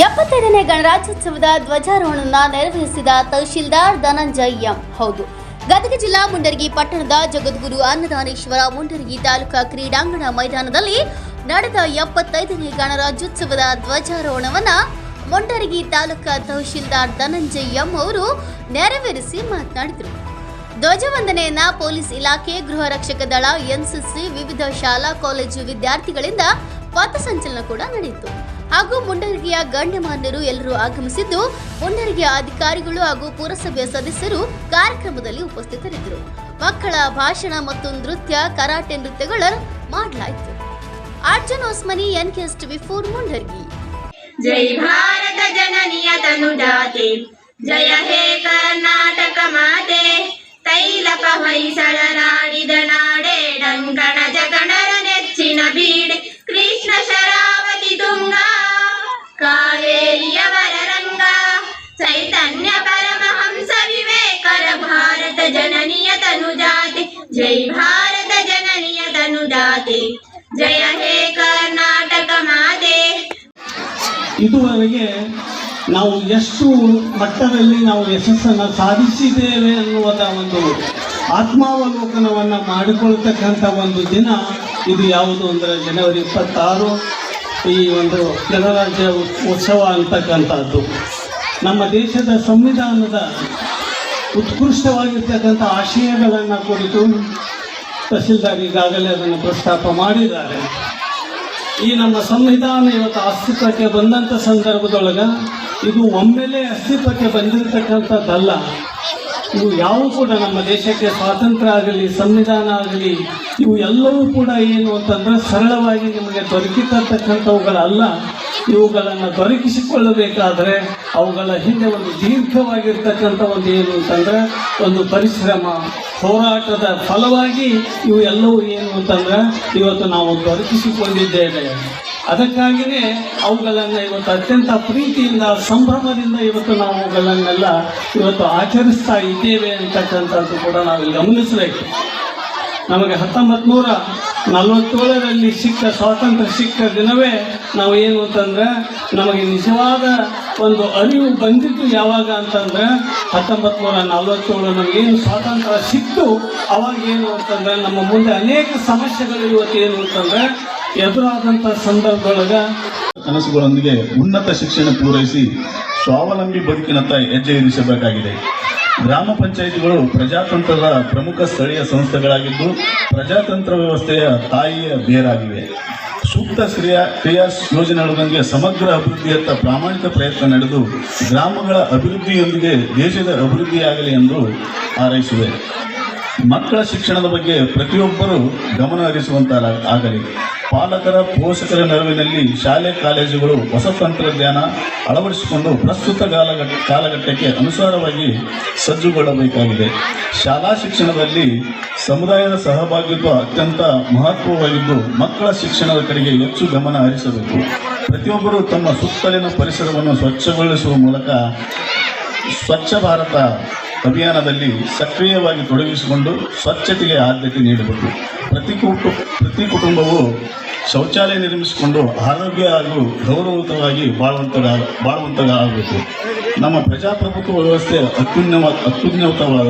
ಎಪ್ಪತ್ತೆರಡನೇ ಗಣರಾಜ್ಯೋತ್ಸವದ ಧ್ವಜಾರೋಹಣ ನೆರವೇರಿಸಿದ ತಹಶೀಲ್ದಾರ್ ಧನಂಜಯ್. ಎಂ ಹೌದು, ಗದಗ ಜಿಲ್ಲಾ ಮುಂಡರಗಿ ಪಟ್ಟಣದ ಜಗದ್ಗುರು ಅನ್ನದಾನೇಶ್ವರ ಮುಂಡರಗಿ ತಾಲೂಕಾ ಕ್ರೀಡಾಂಗಣ ಮೈದಾನದಲ್ಲಿ ನಡೆದ ಎಪ್ಪತ್ತೈದನೇ ಗಣರಾಜ್ಯೋತ್ಸವದ ಧ್ವಜಾರೋಹಣವನ್ನ ಮುಂಡರಗಿ ತಾಲೂಕಾ ತಹಶೀಲ್ದಾರ್ ಧನಂಜಯ್ ಎಂ ಅವರು ನೆರವೇರಿಸಿ ಮಾತನಾಡಿದರು. ಧ್ವಜವಂದನೆಯನ್ನ ಪೊಲೀಸ್ ಇಲಾಖೆ, ಗೃಹ ರಕ್ಷಕ ದಳ ಎನ್ಸಿಸಿ ವಿವಿಧ ಶಾಲಾ, ಕಾಲೇಜು ವಿದ್ಯಾರ್ಥಿಗಳಿಂದ ಪಥಸಂಚಲನ ಕೂಡ ನಡೆಯಿತು. ಹಾಗೂ ಮುಂಡರಗಿಯ ಗಣ್ಯಮಾನ್ಯರು ಎಲ್ಲರೂ ಆಗಮಿಸಿದ್ದು, ಮುಂಡರಗಿಯ ಅಧಿಕಾರಿಗಳು ಹಾಗೂ ಪುರಸಭೆಯ ಸದಸ್ಯರು ಕಾರ್ಯಕ್ರಮದಲ್ಲಿ ಉಪಸ್ಥಿತರಿದ್ದರು. ಮಕ್ಕಳ ಭಾಷಣ ಮತ್ತು ನೃತ್ಯ, ಕರಾಟೆ ನೃತ್ಯಗಳ ಮಾಡಲಾಯಿತು. Arjun Osmani N KS TV four Mundargi. ಜೈ ಭಾರತ ಜನನಿಯ ತನುಡಾತೆ ಜಯ ಹೇ ಕರ್ನಾಟಕ ಜೈ ಭಾರತ ಜನನಿಯ ತನುದಾತೆ. ಜಯ ಹೇ ಕರ್ನಾಟಕ ಮಾತೆ. ಇದುವರೆಗೆ ನಾವು ಎಷ್ಟು ಮಟ್ಟದಲ್ಲಿ ನಾವು ಯಶಸ್ಸನ್ನು ಸಾಧಿಸಿದ್ದೇವೆ ಅನ್ನುವಂಥ ಒಂದು ಆತ್ಮಾವಲೋಕನವನ್ನು ಮಾಡಿಕೊಳ್ತಕ್ಕಂಥ ಒಂದು ದಿನ ಇದು ಯಾವುದು ಅಂದರೆ ಜನವರಿ ಇಪ್ಪತ್ತಾರು ಈ ಒಂದು ಗಣರಾಜ್ಯ ಉತ್ಸವ ಅಂತಕ್ಕಂಥದ್ದು. ನಮ್ಮ ದೇಶದ ಸಂವಿಧಾನದ ಉತ್ಕೃಷ್ಟವಾಗಿರ್ತಕ್ಕಂಥ ಆಶಯಗಳನ್ನು ಕುರಿತು ತಹಸೀಲ್ದಾರ್ ಈಗಾಗಲೇ ಅದನ್ನು ಪ್ರಸ್ತಾಪ ಮಾಡಿದ್ದಾರೆ. ಈ ನಮ್ಮ ಸಂವಿಧಾನ ಇವತ್ತು ಅಸ್ತಿತ್ವಕ್ಕೆ ಬಂದಂಥ ಸಂದರ್ಭದೊಳಗೆ ಇದು ಒಮ್ಮೆಲೆ ಅಸ್ತಿತ್ವಕ್ಕೆ ಬಂದಿರತಕ್ಕಂಥದ್ದಲ್ಲ. ಇವು ಯಾವು ಕೂಡ ನಮ್ಮ ದೇಶಕ್ಕೆ ಸ್ವಾತಂತ್ರ್ಯ ಆಗಲಿ, ಸಂವಿಧಾನ ಆಗಲಿ, ಇವು ಎಲ್ಲವೂ ಕೂಡ ಏನು ಅಂತಂದ್ರೆ ಸರಳವಾಗಿ ನಿಮಗೆ ದೊರಕಿತಕ್ಕಂಥವುಗಳಲ್ಲ ಇವುಗಳನ್ನು ದೊರಕಿಸಿಕೊಳ್ಳಬೇಕಾದರೆ ಅವುಗಳ ಹಿಂದೆ ಒಂದು ದೀರ್ಘವಾಗಿರ್ತಕ್ಕಂಥ ಒಂದು ಏನು ಅಂತಂದ್ರೆ ಒಂದು ಪರಿಶ್ರಮ, ಹೋರಾಟದ ಫಲವಾಗಿ ಇವು ಎಲ್ಲವೂ ಏನು ಅಂತಂದ್ರೆ ಇವತ್ತು ನಾವು ದೊರಕಿಸಿಕೊಂಡಿದ್ದೇವೆ. ಅದಕ್ಕಾಗಿಯೇ ಅವುಗಳನ್ನು ಇವತ್ತು ಅತ್ಯಂತ ಪ್ರೀತಿಯಿಂದ, ಸಂಭ್ರಮದಿಂದ ಇವತ್ತು ನಾವು ಅವುಗಳನ್ನೆಲ್ಲ ಇವತ್ತು ಆಚರಿಸ್ತಾ ಇದ್ದೇವೆ ಅಂತಕ್ಕಂಥದ್ದು ಕೂಡ ನಾವು ಗಮನಿಸಬೇಕು. ನಮಗೆ ಹತ್ತೊಂಬತ್ತು ನೂರ ನಲವತ್ತೇಳರಲ್ಲಿ ಸಿಕ್ಕ ಸ್ವಾತಂತ್ರ್ಯ ಸಿಕ್ಕ ದಿನವೇ ನಾವು ಏನು ಅಂತಂದ್ರೆ ನಮಗೆ ನಿಜವಾದ ಒಂದು ಅರಿವು ಬಂದಿದ್ದು ಯಾವಾಗ ಅಂತಂದ್ರೆ ಹತ್ತೊಂಬತ್ತು ನೂರ ನಲವತ್ತೇಳು ನಮಗೇನು ಸ್ವಾತಂತ್ರ್ಯ ಸಿಕ್ತು, ಅವಾಗ ಏನು ಅಂತಂದ್ರೆ ನಮ್ಮ ಮುಂದೆ ಅನೇಕ ಸಮಸ್ಯೆಗಳು ಇವತ್ತು ಏನು ಅಂತಂದ್ರೆ ಎದುರಾದಂಥ ಸಂದರ್ಭದೊಳಗೆ ಕನಸುಗಳೊಂದಿಗೆ ಉನ್ನತ ಶಿಕ್ಷಣ ಪೂರೈಸಿ ಸ್ವಾವಲಂಬಿ ಬದುಕಿನತ್ತ ಹೆಜ್ಜೆ ಇರಿಸಬೇಕಾಗಿದೆ. ಗ್ರಾಮ ಪಂಚಾಯಿತಿಗಳು ಪ್ರಜಾತಂತ್ರದ ಪ್ರಮುಖ ಸ್ಥಳೀಯ ಸಂಸ್ಥೆಗಳಾಗಿದ್ದು ಪ್ರಜಾತಂತ್ರ ವ್ಯವಸ್ಥೆಯ ತಾಯಿಯ ಬೇರಾಗಿವೆ. ಸೂಕ್ತ ಕ್ರಿಯಾ ಕ್ರಿಯಾ ಯೋಜನೆಗಳೊಂದಿಗೆ ಸಮಗ್ರ ಅಭಿವೃದ್ಧಿಯತ್ತ ಪ್ರಾಮಾಣಿಕ ಪ್ರಯತ್ನ ನಡೆದು ಗ್ರಾಮಗಳ ಅಭಿವೃದ್ಧಿಯೊಂದಿಗೆ ದೇಶದ ಅಭಿವೃದ್ಧಿಯಾಗಲಿ ಎಂದು ಹಾರೈಸಿವೆ. ಮಕ್ಕಳ ಶಿಕ್ಷಣದ ಬಗ್ಗೆ ಪ್ರತಿಯೊಬ್ಬರೂ ಗಮನ ಹರಿಸುವಂತ ಆಗಲಿ ಪಾಲಕರ ಪೋಷಕರ ನೆರವಿನಲ್ಲಿ ಶಾಲೆ, ಕಾಲೇಜುಗಳು ಹೊಸ ತಂತ್ರಜ್ಞಾನ ಅಳವಡಿಸಿಕೊಂಡು ಪ್ರಸ್ತುತ ಕಾಲಘಟ್ಟ ಕಾಲಘಟ್ಟಕ್ಕೆ ಅನುಸಾರವಾಗಿ ಸಜ್ಜುಗೊಳ್ಳಬೇಕಾಗಿದೆ. ಶಾಲಾ ಶಿಕ್ಷಣದಲ್ಲಿ ಸಮುದಾಯದ ಸಹಭಾಗಿತ್ವ ಅತ್ಯಂತ ಮಹತ್ವವಾಗಿದ್ದು, ಮಕ್ಕಳ ಶಿಕ್ಷಣದ ಕಡೆಗೆ ಹೆಚ್ಚು ಗಮನ ಹರಿಸಬೇಕು. ಪ್ರತಿಯೊಬ್ಬರು ತಮ್ಮ ಸುತ್ತಲಿನ ಪರಿಸರವನ್ನು ಸ್ವಚ್ಛಗೊಳಿಸುವ ಮೂಲಕ ಸ್ವಚ್ಛ ಭಾರತ ಅಭಿಯಾನದಲ್ಲಿ ಸಕ್ರಿಯವಾಗಿ ತೊಡಗಿಸಿಕೊಂಡು ಸ್ವಚ್ಛತೆಗೆ ಆದ್ಯತೆ ನೀಡಬೇಕು. ಪ್ರತಿ ಕುಟು, ಪ್ರತಿ ಕುಟುಂಬವು ಶೌಚಾಲಯ ನಿರ್ಮಿಸಿಕೊಂಡು ಆರೋಗ್ಯ ಹಾಗೂ ಗೌರವಯುತವಾಗಿ ಬಾಳುವಂತ ಬಾಳುವಂತಾಗಬೇಕು ನಮ್ಮ ಪ್ರಜಾಪ್ರಭುತ್ವ ವ್ಯವಸ್ಥೆ ಅತ್ಯುನ್ನತ ಅತ್ಯುನ್ನತವಾದ